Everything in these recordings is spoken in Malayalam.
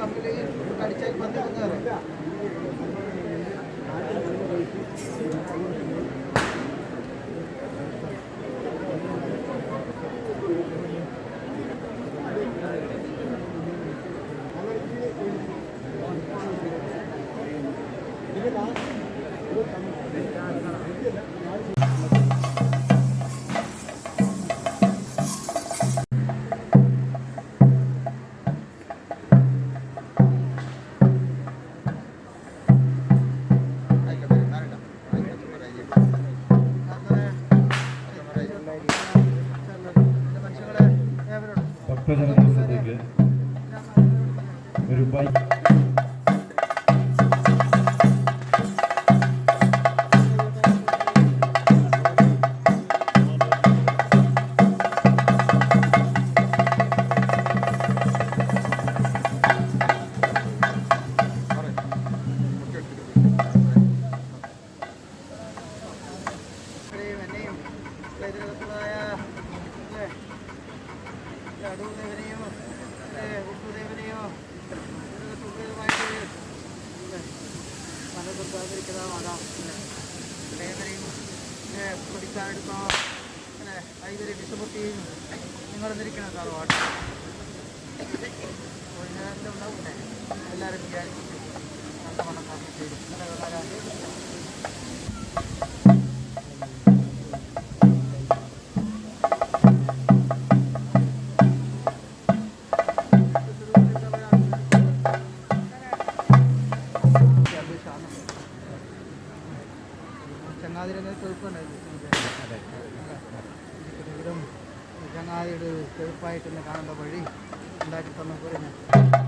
തമ്മിൽ കടിച്ചാൽ പന്ത് കയറും ప్రజలందరూ దగ్గర మీరు బైక్ അടൂർദേവനെയോ അല്ലേ ഉപ്പുദേവനെയോ ഇതിനകത്തുള്ളതുമായിട്ട് മനസ്സാതിരിക്കുന്നതാകാം ദേവനെയും പിടിക്കാനെടുക്കോ അല്ലേ? ഐവരെ വിഷമത്തെയും നിങ്ങൾ നിരിക്കണം തറവാട്ട് ഇതിനകത്ത് ഉണ്ടാവൂലേ എല്ലാവരും വിചാരിക്കും. നല്ല മണക്കാക്കി ചെയ്യും. നല്ല വളരെ ചങ്ങാതിരെ ചെറുപ്പുണ്ടായിരുന്നു ചങ്ങാതിയുടെ ചെറുപ്പായിട്ട് കാണേണ്ട വഴി ഉണ്ടാക്കി തന്ന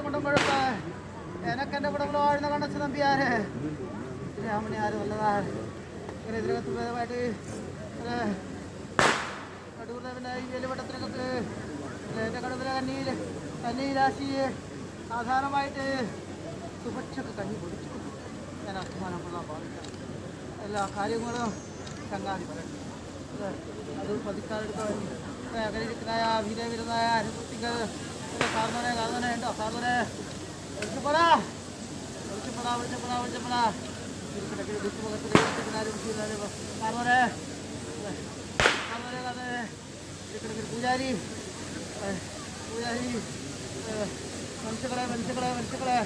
കുഴപ്പ എനക്കെന്റെ ഇവിടെ ഇവിടെ വാഴുന്ന കണ്ടച്ച് നമ്പിയാരെ രാമണി ആര് വല്ലതാ ഇങ്ങനെ ഇതിനകത്ത് ഭേദമായിട്ട് അടൂർദേവന്റെ ഈ വെലുവട്ടത്തിനകത്ത് എന്റെ കടുതല കന്നിയിൽ കന്നിയിലാശിയെ സാധാരണമായിട്ട് സുഭക്ഷക്ക് കഞ്ഞി കുടിച്ചു. ഞാൻ അഭിമാനമുള്ള പാടില്ല. എല്ലാ കാര്യങ്ങളും ചങ്ങാതി പറയണം അത് പതിക്കാതെടുക്കാൻ അകലിരിക്കുന്നതായ വീരവിരുന്നായ അനുഭൂതികൾ കാർന്നനെ കാർന്നനെ ഉണ്ടോ കാർന്നനെ വിളിച്ചപ്പെടാ വിളിച്ചപ്പെടാ വിളിച്ചപ്പെടാ വിളിച്ചപ്പെടാ കാർന്നനെ കാർന്നനെ കാർന്നനെ ഇരിക്കണമെങ്കിൽ പൂജാരി ഏ, പൂജാരി ഏ, മനുഷ്യകളെ മനുഷ്യകളെ മനുഷ്യകളെ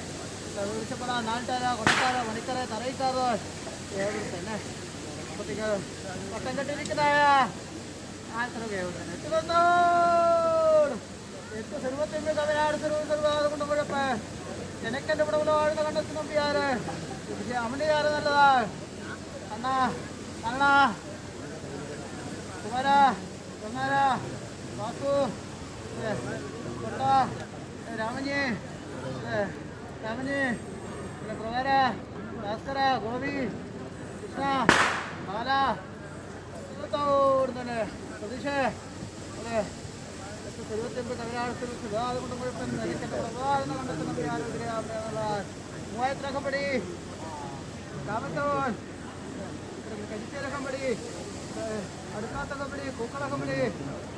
വിളിച്ചപ്പെടാ നാട്ടാര കൊട്ടാര മണിക്കര തറയിക്കാരോ ഏവരും തന്നെ അപ്പത്തേക്ക് പട്ടം കെട്ടിരിക്കുന്നതായ എട്ട് സർവത്തിന്റെ കവനാട് സർവ സർവാദം കൊണ്ട് കുഴപ്പ. എനക്കെന്റെ ഇവിടെ വാഴുന്ന കണ്ടെത്തി നമ്പിയാര് പക്ഷേ അവന്റെ ആര് നല്ലതാ? അണ്ണാ അണ്ണാ. കുമാര കുമാര. വാസു. കൊട്ട. രാമഞ്ഞി. രാമഞ്ഞി. പിന്നെ പ്രകാര ഭാസ്കര ഗോപി കൃഷ്ണ ബാല. തന്നെ പ്രതീക്ഷ. അല്ലേ ഇരുപത്തിയൊമ്പത് തമിഴ്നാട് സുഖാതെ കൊണ്ട് കുഴപ്പം നിലയ്ക്കട്ടെ പ്രഭാതം കണ്ടെത്തുന്ന ആരോഗ്യ മൂവായിരത്തിലക്കമ്പടി കാമത്തോൻ കരിച്ചേലക്കമ്പടി അടുക്കാത്തക്കമ്പടി പൂക്കളക്കമ്പടി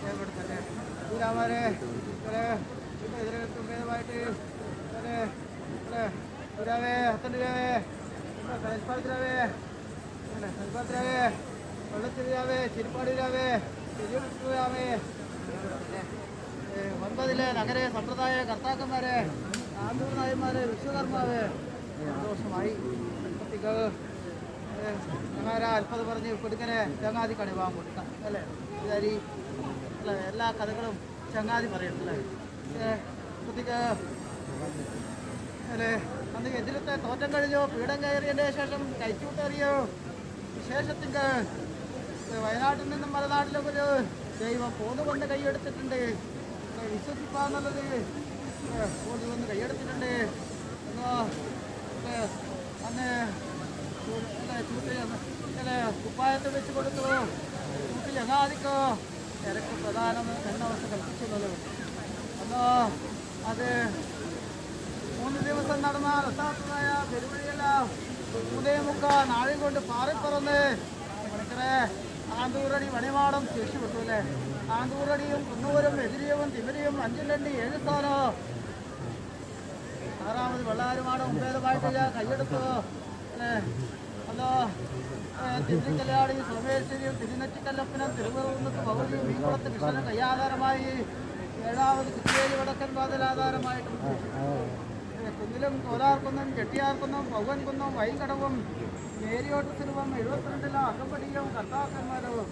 ഇവിടെ തന്നെ പൂരാമാരെ ഇതിനകത്തും ഭേദമായിട്ട് പുരാവേ ഹത്തണ്ടിരാവേ കളിപ്പാടത്തിരാവേ കളിപ്പാടത്തിരാവേ വെള്ളത്തിരാവേ ചിരിപ്പാടിരാവേ തിരുവനന്തപുരാമേ ഒൻപതിലെ നഗര സമ്പ്രദായ കർത്താക്കന്മാരെ ആണ്ടൂർ നായന്മാരെ വിശ്വകർമാവ് സന്തോഷമായി. ഞങ്ങളാ അല്പത് പറഞ്ഞ് കൊടുക്കനെ ചങ്ങാതി കണിവാൻ കൊടുക്കാം അല്ലേ? വിചാരി എല്ലാ കഥകളും ചങ്ങാതി പറയണ്ടല്ലേ കുട്ടിക്ക് അല്ലേ? അന്ന് എതിരത്തെ തോറ്റം കഴിഞ്ഞോ? പീഠം കയറിയതിന്റെ ശേഷം കഴിച്ചുവിട്ടറിയോ വിശേഷത്തിന്റെ വയനാട്ടിൽ നിന്നും മലനാട്ടിലൊക്കെ ഒരു ദൈവം പോന്നുകൊണ്ട് കൈയെടുത്തിട്ടുണ്ട്. വിശ്വസിപ്പാന്നുള്ളത് ഓടി വന്ന് കൈയെടുത്തിട്ടുണ്ട് എന്നോ അന്ന് അല്ല, കുപ്പായത്തെ വെച്ച് കൊടുത്തു കൂട്ടിൽ എങ്ങാതിക്കോ തിരക്ക് പ്രധാനം എണ്ണവസ്ഥ കൽപ്പിച്ചുള്ളത് അന്നോ അത് മൂന്ന് ദിവസം നടന്ന റസാത്തതായ പെരുവഴിയെല്ലാം ഉദയമുക്ക മുക്കാ കൊണ്ട് പാറിപ്പറന്ന് മണിക്കറെ ആന്തൂരണി മണിമാടം ശേഷി വിട്ടു അല്ലേ ആന്തൂറടിയും കുന്നൂരും എതിരിയവും തിമിരിയും അഞ്ചിലണ്ടി ഏഴ് സ്ഥാനോ ആറാമത് വെള്ളാരുമാണ് ഒമ്പേതുമായിട്ട് കൈയെടുത്തു അതോ തിരുക്കല്ലാടി സോമേശ്വരിയും തിരുനെറ്റിക്കല്ലപ്പനും തിരുവനന്തപുരത്ത് പൗരിയും മീൻകുളത്ത് കൃഷ്ണനും കയ്യാധാരമായി. ഏഴാമത് കൃഷ്ണേരി വടക്കൻ വാതിലാധാരമായിട്ട് കുന്നിലും കോലാർക്കുന്നം ചെട്ടിയാർക്കുന്നും പൗവൻകുന്നം വൈകടവും മേരിയോട്ട് സിലുവം എഴുപത്തിരണ്ടിലും അകമ്പടിയും കർത്താക്കന്മാരും.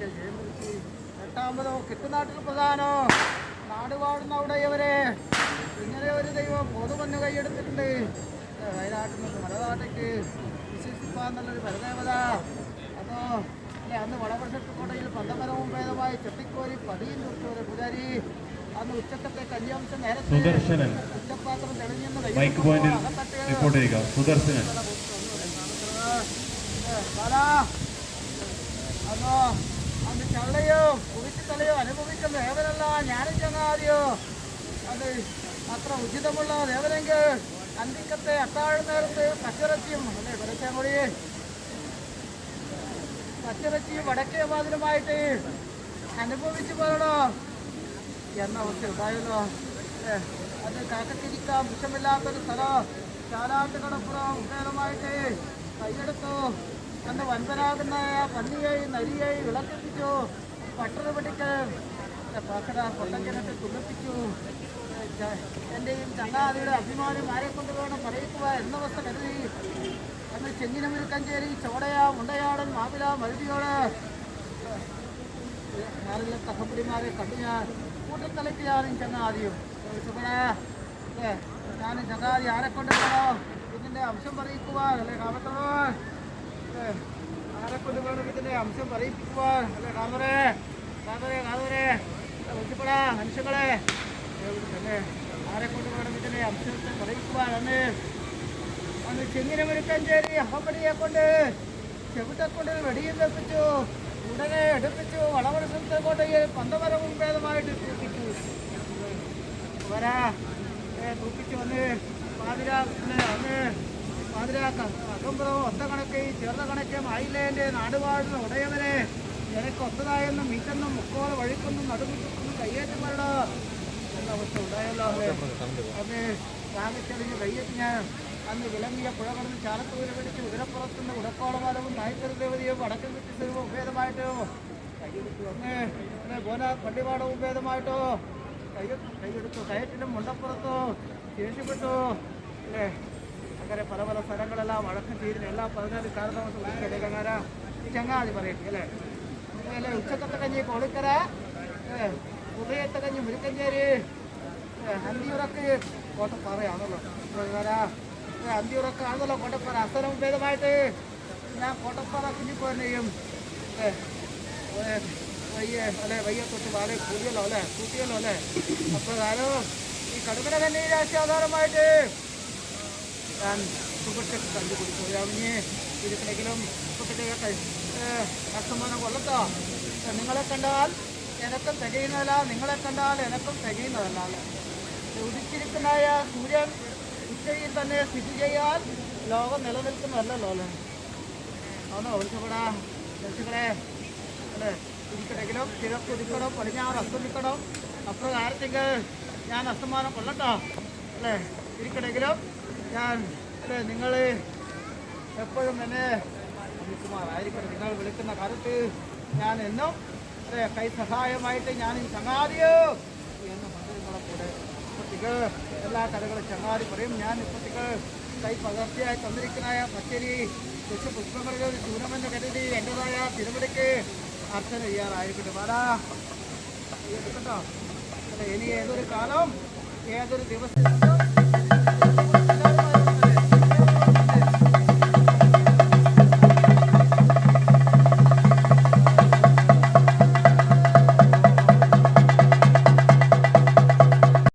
ജയമുറുക്കി എട്ടാമതോ കിട്ടുനാട്ടിൽ പ്രധാനോ? നാടുപാടുന്ന അവിടെ ഇവരെ ഇങ്ങനെ ഒരു ദൈവം പൊതുവന്ന് കൈയെടുത്തിട്ടുണ്ട്. വയനാട്ടിൽ നിന്ന് മലനാട്ടേക്ക് വിശേഷിപ്പാന്നുള്ളൊരു പരദേവത. അതോ അല്ലെ അന്ന് വളപക്ഷത്ത് കോട്ടയിൽ പന്തമരവും ഭേദമായി ചെട്ടിക്കോരി പടിയും ചുറ്റൂര് പൂജാരി അന്ന് ഉച്ചക്കത്തെ കല്യാംശം നേരത്തെ ഉച്ചപ്പാത്രം തെളിഞ്ഞെന്ന് സുദർശനൻ. അതോ ചള്ളയോ കുറിച്ചിത്തലയോ അനുഭവിക്കുന്ന ദേവനല്ല ഞാനും ചങ്ങാതിയോ. അത് അത്ര ഉചിതമുള്ള ദേവനെങ്കിൽ അന്തിക്കത്തെ അത്താഴ നേരത്ത് പച്ചിറച്ചിയും അല്ലേ വരച്ചാങ്കുടി പച്ചിറച്ചിയും വടക്കേ വാതിലുമായിട്ട് അനുഭവിച്ചു പോരണോ? എന്ന അവസ്ഥ ഉണ്ടായല്ലോ. അത് കാക്കത്തിരിക്കാം വിഷമില്ലാത്തൊരു സ്ഥലം. ചാലാട്ട് കടപ്പുറം ഉത്തേരമായിട്ട് കൈയെടുത്തു. അന്ന് വൻപനാകുന്ന പന്നിയായി നരിയായി വിളക്കെത്തിച്ചു പട്ടണ പിടിക്ക് പാക്കട തുളപ്പിച്ചു എന്റെയും ചങ്ങാതിയുടെ അഭിമാനം ആരെ കൊണ്ട് വേണം പറയിക്കുക എന്ന അവസ്ഥ കരുതി. അന്ന് ചെങ്ങിനമുരുക്കഞ്ചേരി ചോടയ മുണ്ടയാടൻ മാവില മരുതിയോട്. ഞാനെല്ലാം തഹപ്പിടിമാരെ കണ്ടു ഞാൻ. കൂട്ടത്തലയ്ക്ക് ഞാനും ചങ്ങാതിയും. ഞാനും ചങ്ങാതി ആരെ കൊണ്ട് ഇതിന്റെ അംശം പറയിക്കുവാൻ അല്ലേ കാമത്തവൻ അല്ലേ? ആരെ കൊണ്ട് വേണം ഇതിന്റെ അംശം പറയിപ്പിക്കുവാൻ. അല്ലേ കാമറേ കാമറേ കാമറേ വിളിച്ചപ്പോഴാ മനുഷ്യങ്ങളെ. അല്ലേ ആരെ കൊണ്ട് വേണം ഇതിന്റെ അംശത്തെ പറയിക്കുവാൻ അന്ന് അന്ന് ചെങ്ങിനമുരുക്കഞ്ചേരി അഹമ്മടിയെ കൊണ്ട് ചെവിട്ടക്കൊണ്ട് വെടിയും വെപ്പിച്ചു ഉടനെ എടുപ്പിച്ചു വളവടസത്തെ കോട്ടയിൽ പന്തമരവും ഭേദമായിട്ട് തൂപ്പിച്ചു വരാ. തൂപ്പിച്ചു വന്ന് പാതിരാ അന്ന് പാതിര അകമ്പുറവും ഒത്ത കണക്ക് ചെറുത കണക്കേ മായില്ലേന്റെ നാടുവാഴുന്ന ഉടയവനെ നിനക്ക് ഒത്തതായെന്നും മീറ്റെന്നും മുക്കോള വഴിക്കൊന്നും നടുമുറ്റൊന്നും എന്ന അവസ്ഥ ഉണ്ടായല്ലോ അന്ന് താങ്ങിച്ചെറിഞ്ഞ് കയ്യേറ്റ് ഞാൻ അന്ന് വിളങ്ങിയ പുഴ കടന്ന് ചാലത്തൂര് പിടിച്ച് ഉരപ്പുറത്തുനിന്ന് ഉടക്കോളമാലവും നായ്ക്കര ദേവതയും വടക്കൻ കുറ്റി സിനിമ ഉപേദമായിട്ടോ കയ്യെടുത്തു അന്ന് പള്ളിപാടവും ഉഭേദമായിട്ടോ? കയ്യെടുത്തു കയ്യെടുത്തു കയറ്റിലും മുണ്ടപ്പുറത്തോ? ശേഷിപ്പെട്ടു? അല്ലേ? അങ്ങനെ പല പല സ്ഥലങ്ങളെല്ലാം വഴക്കം ചെയ്തിന് എല്ലാ പതിനാല് കാലതാമസം ഉൾക്കടകങ്ങാര ഈ ചങ്ങാതി പറയട്ടെ അല്ലേ? അല്ലേ ഉച്ചക്കത്തെ കഞ്ഞി കൊളുക്കര ഉദയത്തെ കഞ്ഞി മുരിക്കഞ്ചേരി. അന്തിയുറക്ക് കോട്ടപ്പാറയാണല്ലോ പ്രകാരാ അന്തിയുറക്ക് ആണല്ലോ കോട്ടപ്പാറ. അസരം ഭേദമായിട്ട് ഞാൻ കോട്ടപ്പാറ കുഞ്ഞിപ്പോനെയും വയ്യ അല്ലേ വയ്യ തൊട്ട് വാല കൂടിയല്ലോ അല്ലേ? കൂട്ടിയല്ലോ അല്ലേ? അപ്രകാരം ഈ കടുകട തന്നെ ആധാരമായിട്ട് ഞാൻ സുഹൃത്തൊക്കെ കണ്ടുപിടിച്ചു അവന് ഇരിക്കണമെങ്കിലും ഇപ്പോഴത്തെ അസമാനം കൊള്ളത്തോ നിങ്ങളെ കണ്ടാൽ എനക്കും തികയുന്നതല്ല നിങ്ങളെ കണ്ടാൽ എനക്കും തികയുന്നതല്ല. ഉദിച്ചിരിക്കുന്നതായ സൂര്യൻ ഉച്ചയിൽ തന്നെ സ്ഥിതി ചെയ്യാൻ ലോകം നിലനിൽക്കുന്നതല്ലല്ലോ അല്ലേ? അതൊന്നും ഒഴിച്ചുകൂടാ രക്ഷികളെ അല്ലേ? ഇരിക്കണമെങ്കിലും കിഴക്ക് ഉദിക്കണം പടിഞ്ഞാറ് അസ്തമിക്കണം. അപ്രകാരത്തേക്ക് ഞാൻ അസ്തമാനം കൊള്ളട്ടോ അല്ലേ? ഇരിക്കണമെങ്കിലും ഞാൻ അല്ലേ നിങ്ങൾ എപ്പോഴും എന്നെ അമിക്കുമാറായിരിക്കട്ടെ നിങ്ങൾ വിളിക്കുന്ന കാലത്ത് ഞാൻ എന്നും അല്ലേ കൈ സഹായമായിട്ട് ഞാൻ ഈ ചങ്ങാതിയോ? എന്ന് മന്ത്രികളെ കൂടെ കുട്ടികൾ എല്ലാ കഥകളും ചങ്ങാതി പറയും. ഞാൻ കുട്ടികൾ കൈ പകർച്ചയായി തന്നിരിക്കുന്നതായ പച്ചരി കൊച്ചു ഒരു ചൂരമെന്ന് കരുതി എന്റെതായ തിരുവടിക്ക് അർച്ചന ചെയ്യാറായിരിക്കട്ടെ. വാടാ കേട്ടോ ഇനി ഏതൊരു കാലം ഏതൊരു ദിവസം